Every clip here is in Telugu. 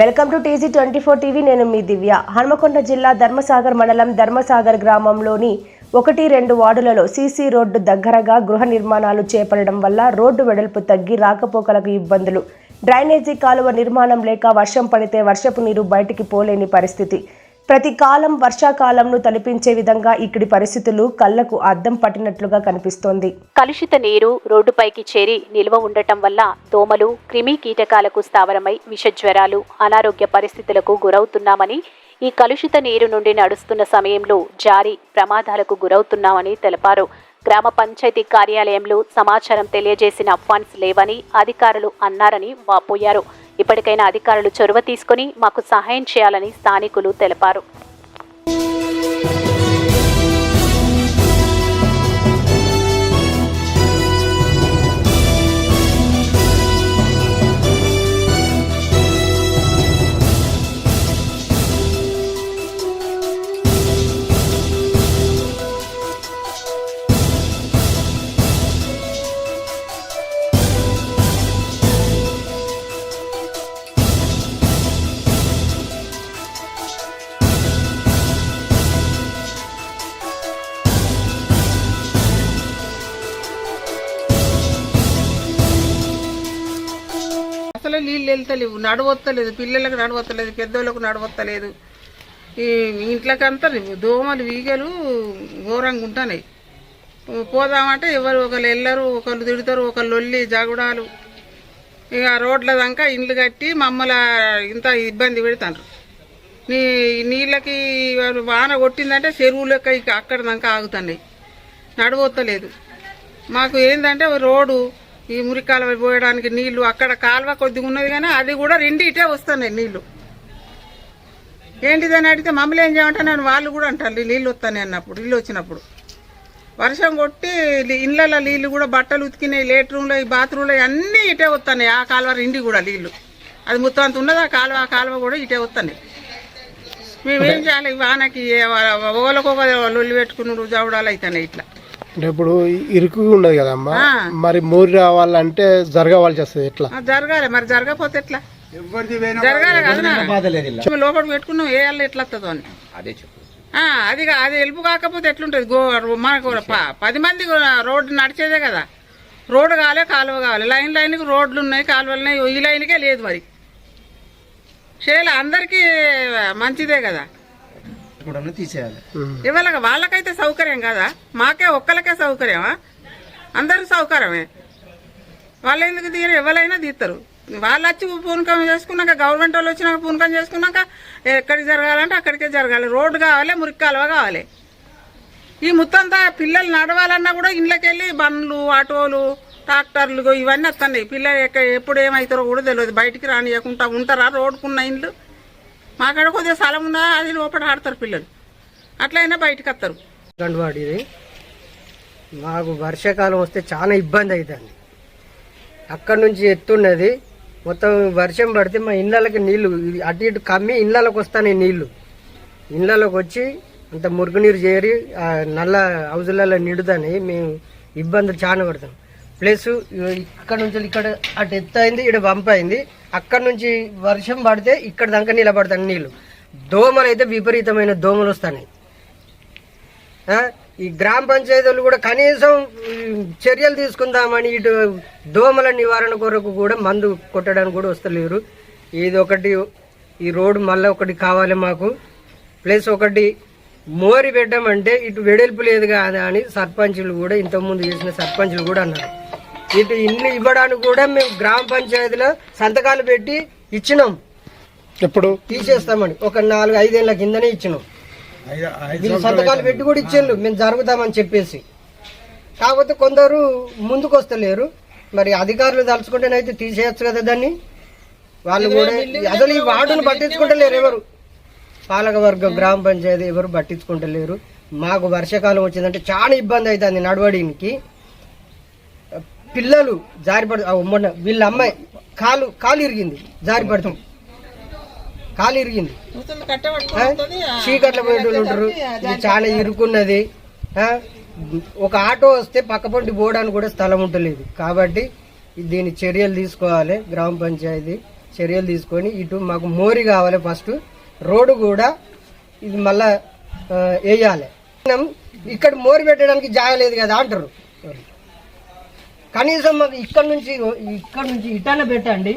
Welcome to TG twenty four TV. నేను మీ దివ్య. హనుమకొండ జిల్లా ధర్మసాగర్ మండలం ధర్మసాగర్ గ్రామంలోని ఒకటి రెండు వార్డులలో సీసీ రోడ్డు దగ్గరగా గృహ నిర్మాణాలు చేపట్టడం వల్ల రోడ్డు వెడల్పు తగ్గి రాకపోకలకు ఇబ్బందులు. డ్రైనేజీ కాలువ నిర్మాణం లేక వర్షం పడితే వర్షపు నీరు బయటికి పోలేని పరిస్థితి. ప్రతి కాలం వర్షాకాలంను తలపించే విధంగా ఇక్కడి పరిస్థితులు కళ్ళకు అద్దం పట్టినట్లుగా కనిపిస్తోంది. కలుషిత నీరు రోడ్డుపైకి చేరి నిల్వ ఉండటం వల్ల దోమలు క్రిమి కీటకాలకు స్థావరమై విషజ్వరాలు అనారోగ్య పరిస్థితులకు గురవుతున్నామని ఈ కలుషిత నీరు నుండి నడుస్తున్న సమయంలో జారి ప్రమాదాలకు గురవుతున్నామని తెలిపారు. గ్రామ పంచాయతీ కార్యాలయంలో సమాచారం తెలియజేసిన ఫండ్స్ లేవని అధికారులు అన్నారని వాపోయారు. ఇప్పటికైనా అధికారులు చొరవ తీసుకుని మాకు సహాయం చేయాలని స్థానికులు తెలిపారు. వెళ్తలేవు నడవత్తలేదు పిల్లలకు నడవత్తలేదు పెద్దోళ్ళకు నడవత్తలేదు. ఈ ఇంట్లోకంతా దోమలు వీగలు ఘోరంగా ఉంటున్నాయి. పోదామంటే ఎవరు ఒకరు వెళ్ళరు ఒకళ్ళు తిడతారు ఒకళ్ళు లొల్లి జగడాలు. ఇక రోడ్ల దాకా ఇండ్లు కట్టి మమ్మల్ని ఇంత ఇబ్బంది పెడతారు నీ నీళ్ళకి వాన కొట్టిందంటే చెరువులకి అక్కడ దాకా ఆగుతున్నాయి. నడవత్తలేదు. మాకు ఏంటంటే రోడ్డు ఈ మురికి కాలువ పోయడానికి నీళ్ళు అక్కడ కాలువ కొద్దిగా ఉన్నది కానీ అది కూడా రెండు ఇటే వస్తున్నాయి నీళ్ళు. ఏంటిదని అడిగితే మమ్మల్ని ఏం చేయమంటున్నాను వాళ్ళు కూడా అంటారు నీళ్ళు వస్తాయి అన్నప్పుడు ఇల్లు వచ్చినప్పుడు. వర్షం కొట్టి ఇళ్ళలో నీళ్ళు కూడా బట్టలు ఉతికినాయి లేట్రూమ్లో ఈ బాత్రూంలో అన్నీ ఇటే వస్తున్నాయి. ఆ కాలువ ఇండి కూడా నీళ్ళు. అది మొత్తం అంత ఉన్నది? ఆ కాలువ ఆ కాలువ కూడా ఇటే వస్తున్నాయి. మేమేం చేయాలి? వానకి ఓలకొక లొల్లి పెట్టుకున్నాడు జవడాలు అవుతున్నాయి ఇట్లా. అంటే ఇప్పుడు ఇరుకు ఉన్నది కదమ్మా. మరి మోరి రావాలంటే జరగవలసి వస్తుంది ఎట్లా? ఆ, జరగాలి. మరి జరగకపోతే ఎట్లా? జరగాలి కదా మేము లోపలికి పెట్టుకున్నాం ఏ అల్ల ఎట్లా వస్తుందో అని. ఆ, అది కా- అది హెల్ప్ కాకపోతే ఎట్లుంటుంది? గో మనకు పది మంది రోడ్డు నడిచేదే కదా. రోడ్డు కావాలి కాలువ కావాలి లైన్ లైన్కి రోడ్లు ఉన్నాయి కాలువలు ఉన్నాయి ఈ లైన్కే లేదు మరి. చేయాలి. అందరికీ మంచిదే కదా. తీసేయాలి. ఉమ్. ఇవాళ వాళ్ళకైతే సౌకర్యం కదా? మాకే ఒక్కలకే సౌకర్యమా? అందరికి సౌకర్యమే. వాళ్ళు ఎందుకు తీయరు? ఎవరైనా తీస్తారు వాళ్ళు వచ్చి పూనకం చేసుకున్నాక గవర్నమెంట్ వాళ్ళు వచ్చినాక పూనకం చేసుకున్నాక ఎక్కడికి జరగాలంటే అక్కడికే జరగాలి. రోడ్డు కావాలి మురికి కాలువ కావాలి. ఈ మొత్తంతా పిల్లలు నడవాలన్నా కూడా ఇళ్ళకి వెళ్ళి బండ్లు ఆటోలు ట్రాక్టర్లు ఇవన్నీ వస్తున్నాయి. పిల్లలు ఎక్క- ఎప్పుడు ఏమవుతారో కూడా తెలియదు. బయటికి రానియకుండా ఉంటారా? రోడ్డుకున్న ఇండ్లు? మాకాడ కొద్దిగా స్థలం ఉన్నా అది లోపల ఆడతారు పిల్లలు. అట్లయినా బయటకు వస్తారు. వాడు ఇది మాకు వర్షాకాలం వస్తే చాలా ఇబ్బంది అవుతుంది అక్కడ నుంచి ఎత్తున్నది. మొత్తం వర్షం పడితే మా ఇళ్ళకి నీళ్ళు అటు ఇటు కమ్మి ఇళ్ళకి వస్తాయి నీళ్ళు. ఇళ్ళలోకి వచ్చి అంత మురుగునీరు చేరి ఆ నల్ల హౌజులలో నిండుతాయి మేము ఇబ్బందులు చాలా పడతాం ప్లస్ ఇక్కడ నుంచి ఇక్కడ అటు ఎత్తు అయింది ఇక్కడ వంప అయింది. అక్కడ నుంచి వర్షం పడితే ఇక్కడ దాకా నిలబడతాను నీళ్ళు దోమలు అయితే విపరీతమైన దోమలు వస్తాయి ఈ గ్రామ పంచాయతీలు కూడా కనీసం చర్యలు తీసుకుందామని ఇటు దోమల నివారణ కొరకు కూడా మందు కొట్టడానికి కూడా వస్తలేరు. ఇది ఒకటి ఈ రోడ్డు మళ్ళీ ఒకటి కావాలి మాకు. ప్లస్ ఒకటి మోరి పెట్టమంటే ఇటు వెడల్పు లేదు కదా అని సర్పంచులు కూడా ఇంతకుముందు చేసిన సర్పంచులు కూడా అన్నారు. ఇటు ఇల్లు ఇవ్వడానికి కూడా మేము గ్రామ పంచాయతీలో సంతకాలు పెట్టి ఇచ్చినాం. ఎప్పుడు? తీసేస్తామని. ఒక నాలుగు ఐదేళ్ళ కిందనే ఇచ్చినాం. వీళ్ళు సంతకాలు పెట్టి కూడా ఇచ్చిండ్రు. మేము జరుగుతామని చెప్పేసి. కాకపోతే కొందరు ముందుకు వస్తలేరు మరి అధికారులు తలుచుకుంటేనైతే తీసేయచ్చు కదా దాన్ని. వాళ్ళు కూడా అసలు ఈ వార్డును పట్టించుకుంటలేరు ఎవరు. పాలకవర్గం గ్రామ పంచాయతీ ఎవరు పట్టించుకుంటలేరు. మాకు వర్షాకాలం వచ్చిందంటే చాలా ఇబ్బంది అవుతుంది నడవడానికి పిల్లలు జారిపడు మొన్న వీళ్ళ అమ్మాయి కాలు కాలు ఇరిగింది జారి పడుతుంది. కాలు ఇరిగింది? చీకట్ల పోయేటోళ్ళు ఉంటారు. ఇది చాలా ఇరుకున్నది? ఒక ఆటో వస్తే పక్క పొంటి పోవడానికి కూడా స్థలం ఉండలేదు. కాబట్టి దీని చర్యలు తీసుకోవాలి గ్రామ పంచాయతీ చర్యలు తీసుకొని ఇటు మాకు మోరి కావాలి ఫస్ట్. రోడ్డు కూడా ఇది మళ్ళా వేయాలి. ఇక్కడ మోరి పెట్టడానికి జాగ లేదు కదా అంటారు. కనీసం మాకు ఇక్కడ నుంచి ఇక్కడ నుంచి ఇటాన పెట్టండి.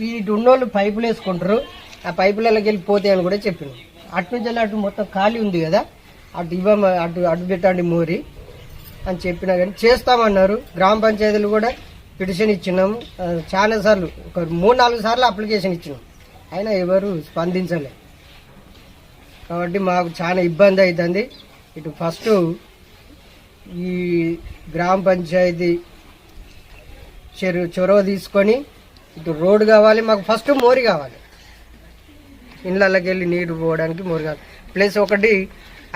వీటి ఉన్నోళ్ళు పైపులు వేసుకుంటారు. ఆ పైపులలోకి వెళ్ళిపోతాయి అని కూడా చెప్పిన అటు నుంచి వెళ్ళి అటు మొత్తం ఖాళీ ఉంది కదా. అటు ఇవ్వ అటు అటు పెట్టండి మోరి అని చెప్పినా కానీ చేస్తామన్నారు. గ్రామ పంచాయతీలు కూడా పిటిషన్ ఇచ్చినాము చాలాసార్లు చాలా సార్లు ఒక మూడు నాలుగు సార్లు అప్లికేషన్ ఇచ్చినాం. అయినా ఎవరు స్పందించలే. కాబట్టి మాకు చాలా ఇబ్బంది అవుతుంది ఇటు ఫస్ట్ ఈ గ్రామ పంచాయతీ చెరు చొరవ తీసుకొని ఇటు రోడ్డు కావాలి మాకు ఫస్ట్ మోరి కావాలి. ఇళ్ళకి వెళ్ళి నీరు పోవడానికి మోరి కావాలి. ప్లస్ ఒకటి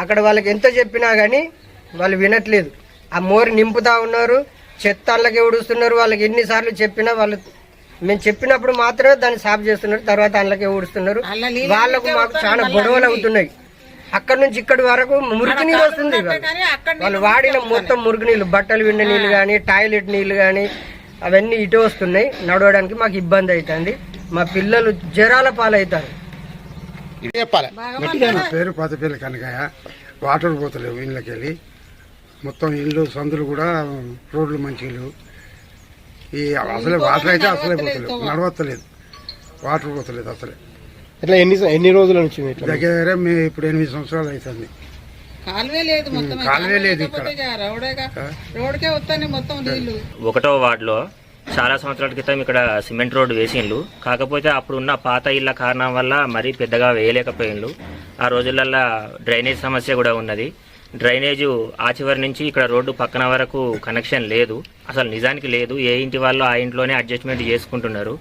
అక్కడ వాళ్ళకి ఎంత చెప్పినా కానీ వాళ్ళు వినట్లేదు. ఆ మోరి నింపుతా ఉన్నారు చెత్త అల్లకి ఊడుస్తున్నారు వాళ్ళకి ఎన్నిసార్లు చెప్పినా వాళ్ళు మేము చెప్పినప్పుడు మాత్రమే దాన్ని సాఫ్ చేస్తున్నారు తర్వాత అల్లకే ఊడుస్తున్నారు. వాళ్ళకు మాకు చాలా గొడవలు అవుతున్నాయి. అక్కడ నుంచి ఇక్కడి వరకు మురికి నీళ్ళు వస్తుంది వాళ్ళు వాడిన మొత్తం మురుగు నీళ్ళు బట్టలు విండే నీళ్ళు కానీ టాయిలెట్ నీళ్ళు కానీ అవన్నీ ఇటు వస్తున్నాయి. నడవడానికి మాకు ఇబ్బంది అవుతుంది. మా పిల్లలు జ్వరాల పాలవుతారు. నా పేరు పాతపల్లి కనకయ్య వాటర్ పోతలేవు ఇళ్ళకి వెళ్ళి మొత్తం ఇల్లు సందులు కూడా రోడ్లు మంచిగా లేవు ఈ అసలే వాటర్ అయితే అసలే పోతలేవు. నడవత్తలేదు. వాటర్ పోతలేదు అసలే. ఇట్లా ఎన్ని ఎన్ని రోజుల నుంచి దగ్గర మేము ఇప్పుడు ఎనిమిది సంవత్సరాలు అవుతుంది. కాలువే లేదు మొత్తం. కాలువే లేదు ఇక్కడ. లేకపోతే ఇక రోడేగా రోడ్కే వస్తానే మొత్తం నీళ్ళు. ఒకటో వార్డులో చాలా సంవత్సరాల క్రితం ఇక్కడ సిమెంట్ రోడ్డు వేసిండ్లు. కాకపోతే అప్పుడు ఉన్న పాత ఇళ్ళ కారణం వల్ల మరీ పెద్దగా వేయలేకపోయిండ్లు. ఆ రోజులల్లో డ్రైనేజ్ సమస్య కూడా ఉన్నది. డ్రైనేజ్ ఆ చివరి నుంచి ఇక్కడ రోడ్డు పక్కన వరకు కనెక్షన్ లేదు. అసలు నిజానికి లేదు. ఏ ఇంటి వాళ్ళు ఆ ఇంట్లోనే అడ్జస్ట్మెంట్ చేసుకుంటున్నారు.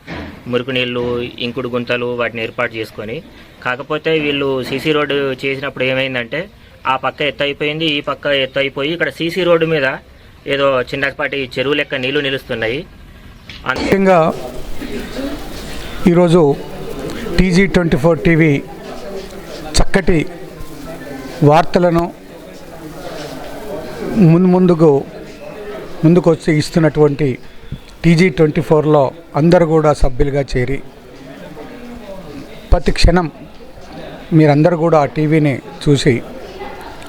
మురికి నీళ్ళు ఇంకుడు గుంతలు వాటిని ఏర్పాటు చేసుకొని. కాకపోతే వీళ్ళు సీసీ రోడ్డు చేసినప్పుడు ఏమైందంటే ఆ పక్క ఎత్తు అయిపోయింది ఈ పక్క ఎత్తు అయిపోయి ఇక్కడ సీసీ రోడ్డు మీద ఏదో చిన్నపాటి చెరువు లెక్క నీళ్ళు నిలుస్తున్నాయి. ముఖ్యంగా ఈరోజు టీజీ ట్వంటీ ఫోర్ టీవీ చక్కటి వార్తలను ముందు ముందుకు ముందుకు వచ్చి ఇస్తున్నటువంటి టీజీ ట్వంటీ ఫోర్లో అందరూ కూడా సభ్యులుగా చేరి ప్రతి క్షణం మీరందరూ కూడా ఆ టీవీని చూసి